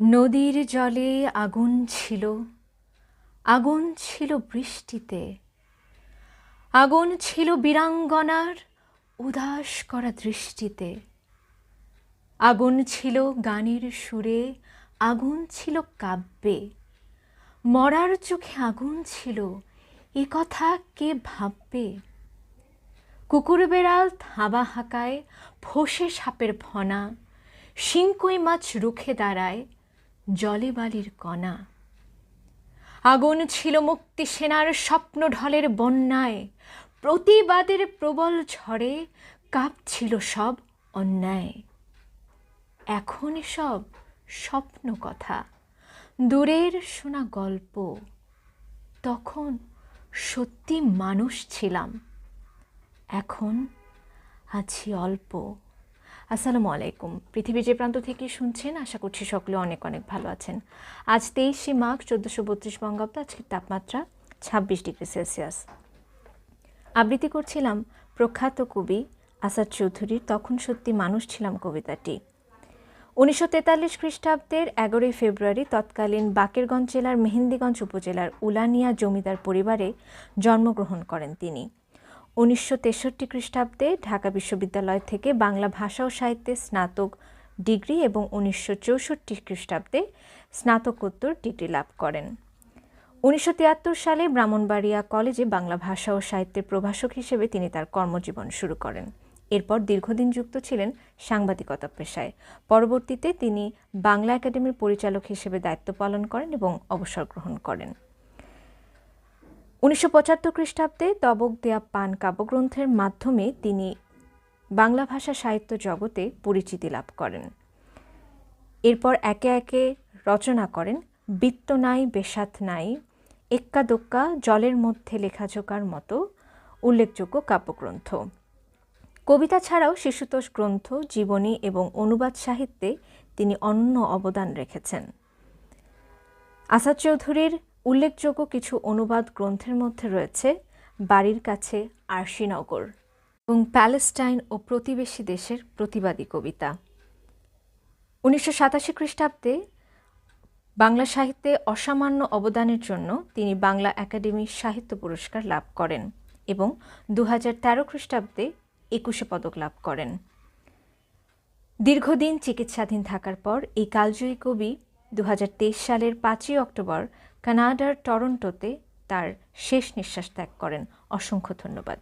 নদীর জলে আগুন ছিল আগুন ছিল বৃষ্টিতে, আগুন ছিল বীরাঙ্গনার উদাস করা দৃষ্টিতে, আগুন ছিল গানের সুরে, আগুন ছিল কাব্যে, মরার চোখে আগুন ছিল, এ কথা কে ভাববে? কুকুর বেড়াল থাবা হাঁকায় ফোসে সাপের ফনা শিঙ্কই মাছ রুখে দাঁড়ায় জলে বালির কণা। আগুন ছিল মুক্তি সেনার স্বপ্ন ঢলের বন্যায়। প্রতিবাদের প্রবল ঝড়ে কাঁপছিল সব অন্যায়। এখন সব স্বপ্ন কথা। দূরের শোনা গল্প। তখন সত্যি মানুষ ছিলাম। এখন আছি অল্প। আসসালামু আলাইকুম। পৃথিবী যে প্রান্ত থেকে শুনছেন, আশা করছি সকলে অনেক অনেক ভালো আছেন। আজ তেইশে মাঘ, চোদ্দোশো বত্রিশ বঙ্গাব্দ, আজকের তাপমাত্রা ছাব্বিশ ডিগ্রি সেলসিয়াস। আবৃত্তি করছিলাম প্রখ্যাত কবি আসাদ চৌধুরীর, তখন সত্যি মানুষ ছিলাম কবিতাটি। উনিশশো তেতাল্লিশ খ্রিস্টাব্দের এগারোই ফেব্রুয়ারি তৎকালীন বাকেরগঞ্জ জেলার মেহেন্দিগঞ্জ উপজেলার উলানিয়া জমিদার পরিবারে জন্মগ্রহণ করেন তিনি। উনিশশো তেষট্টি খ্রিস্টাব্দে ঢাকা বিশ্ববিদ্যালয় থেকে বাংলা ভাষা ও সাহিত্যে স্নাতক ডিগ্রি এবং উনিশশো চৌষট্টি খ্রিস্টাব্দে স্নাতকোত্তর ডিগ্রি লাভ করেন। উনিশশো তিয়াত্তর সালে ব্রাহ্মণবাড়িয়া কলেজে বাংলা ভাষা ও সাহিত্যের প্রভাষক হিসেবে তিনি তার কর্মজীবন শুরু করেন। এরপর দীর্ঘদিন যুক্ত ছিলেন সাংবাদিকতা পেশায়। পরবর্তীতে তিনি বাংলা একাডেমির পরিচালক হিসেবে দায়িত্ব পালন করেন এবং অবসর গ্রহণ করেন। উনিশশো পঁচাত্তর খ্রিস্টাব্দে তবক দেয়া পান কাব্যগ্রন্থের মাধ্যমে তিনি বাংলা ভাষা সাহিত্য জগতে পরিচিতি লাভ করেন। এরপর একে একে রচনা করেন বৃত্ত নাই, বেসাত নাই, এক্কা দোক্কা, জলের মধ্যে লেখাজোকার মতো উল্লেখযোগ্য কাব্যগ্রন্থ। কবিতা ছাড়াও শিশুতোষ গ্রন্থ, জীবনী এবং অনুবাদ সাহিত্যে তিনি অন্য অবদান রেখেছেন। আসাদ চৌধুরীর উল্লেখযোগ্য কিছু অনুবাদ গ্রন্থের মধ্যে রয়েছে বাড়ির কাছে আরশিনগর এবং প্যালেস্টাইন ও প্রতিবেশী দেশের প্রতিবাদী কবিতা। উনিশশো সাতাশি খ্রিস্টাব্দে বাংলা সাহিত্যে অসামান্য অবদানের জন্য তিনি বাংলা একাডেমি সাহিত্য পুরস্কার লাভ করেন এবং দু হাজার তেরো খ্রিস্টাব্দে একুশে পদক লাভ করেন। দীর্ঘদিন চিকিৎসাধীন থাকার পর এই কালজয়ী কবি দু হাজার তেইশ সালের পাঁচই অক্টোবর কানাডার টরন্টোতে তার শেষ নিঃশ্বাস ত্যাগ করেন। অসংখ্য ধন্যবাদ।